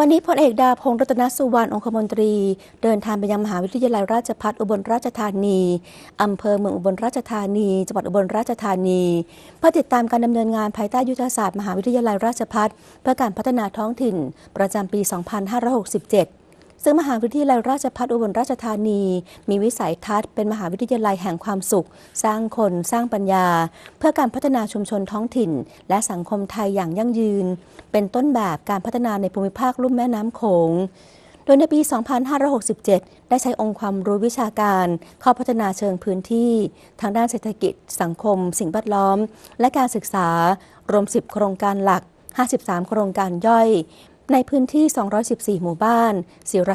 วันนี้พลเอกดาพงศ์รัตนสุวรรณองคมนตรี เดินทางไปยังมหาวิทยาลัยราชภัฏอุบลราชธานีอำเภอเมืองอุบลราชธานี จังหวัดอุบลราชธานีเพื่อติดตามการดำเนินงานภายใต้ยุทธศาสตร์มหาวิทยาลัยราชภัฏเพื่อการพัฒนาท้องถิ่น ประจำปี 2567 ซึ่งมหาวิทยาลัยราชภัฏอุบลราชธานี มีวิสัยทัศน์เป็นมหาวิทยาลัยแห่งความสุข สร้างคนสร้างปัญญา เพื่อการพัฒนาชุมชนท้องถิ่น และสังคมไทยอย่างยั่งยืน เป็นต้นแบบการพัฒนาในภูมิภาคลุ่มแม่น้ำโขงโดยในปี 2567 ได้ใช้องค์ความรู้วิชาการ เข้าพัฒนาเชิงพื้นที่ ทางด้านเศรษฐกิจ สังคม สิ่งแวดล้อม และการศึกษา รวม 10 โครงการหลัก 53 โครงการย่อย ในพื้นที่ 214 หมู่บ้าน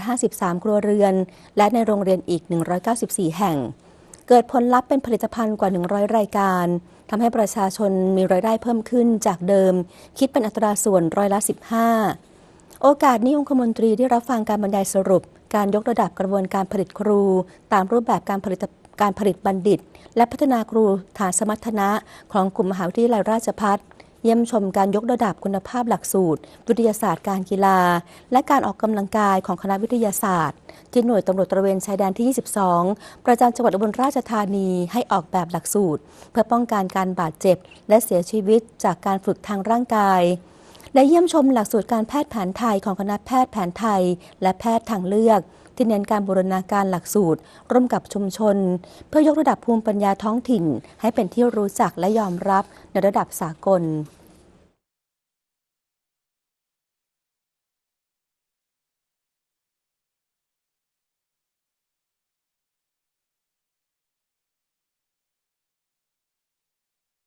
453 ครัวเรือน และในโรงเรียนอีก 194 แห่ง เกิดผลลัพธ์เป็นผลิตภัณฑ์กว่า 100 รายการทำให้ประชาชนมีรายได้เพิ่มขึ้นจากเดิม คิดเป็นอัตราส่วนร้อยละ 15 โอกาสนี้องคมนตรีได้รับฟังการบรรยายสรุป การยกระดับกระบวนการผลิตครู ตามรูปแบบการผลิตการผลิตบัณฑิต และพัฒนาครูฐานสมรรถนะของกลุ่มมหาวิทยาลัยราชภัฏ เยี่ยมชมการยกระดับคุณภาพหลักสูตร วิทยาศาสตร์การกีฬา และการออกกำลังกายของคณะวิทยาศาสตร์ ที่หน่วยตำรวจตระเวนชายแดนที่ 22 ประจำจังหวัดอุบลราชธานีให้ออกแบบหลักสูตร เพื่อป้องกันการบาดเจ็บ และเสียชีวิตจากการฝึกทางร่างกาย และเยี่ยมชมหลักสูตรการแพทย์แผนไทยของคณะแพทย์แผนไทย และแพทย์ทางเลือก ที่เน้นการบูรณาการหลักสูตร ร่วมกับชุมชน เพื่อยกระดับภูมิปัญญาท้องถิ่น ให้เป็นที่รู้จักและยอมรับในระดับสากล